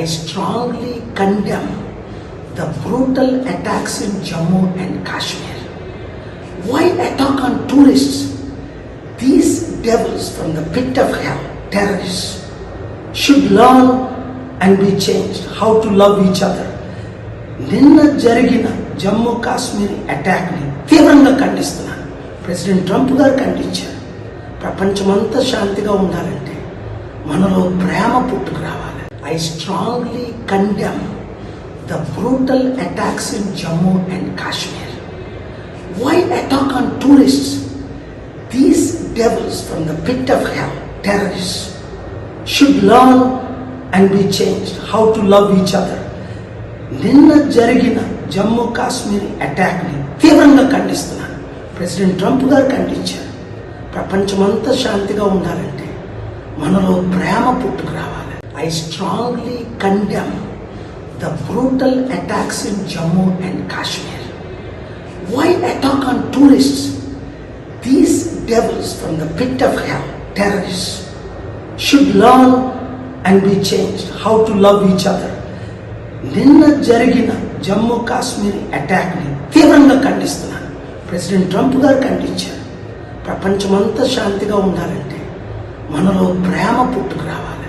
I strongly condemn the brutal attacks in Jammu and Kashmir why attack on tourist these devils from the pit of hell terrorist should learn and be change how to love each other నిన్న జరిగిన జమ్మూ కాశ్మీర్ అటాక్ని తీవ్రంగా ఖండిస్తున్నాను. President Trump గారు ఖండించారు. ప్రపంచమంతా శాంతిగా ఉండాలంటే మనలో ప్రేమ పుట్టుకు రావాలి. I strongly condemn the brutal attacks in Jammu and Kashmir why attack on tourist these devils from the pit of hell terrorist should learn and be changed how to love each other నిన్న జరిగిన జమ్మూ కాశ్మీర్ అటాక్ని తీవ్రంగా ఖండిస్తున్నాను. President Trump గారు ఖండించారు. ప్రపంచమంతా శాంతిగా ఉండాలంటే మనలో ప్రేమ పుట్టుకు రావాలి. I strongly condemn the brutal attacks in Jammu and Kashmir why attack on tourist these devils from the pit of hell terrorist should learn and be changed how to love each other నిన్న జరిగిన జమ్మూ కాశ్మీర్ అటాక్ని తీవ్రంగా ఖండిస్తున్నాను. President Trump గారు ఖండించారు. ప్రపంచమంతా శాంతిగా ఉండాలంటే మనలో ప్రేమ పుట్టుకు రావాలి.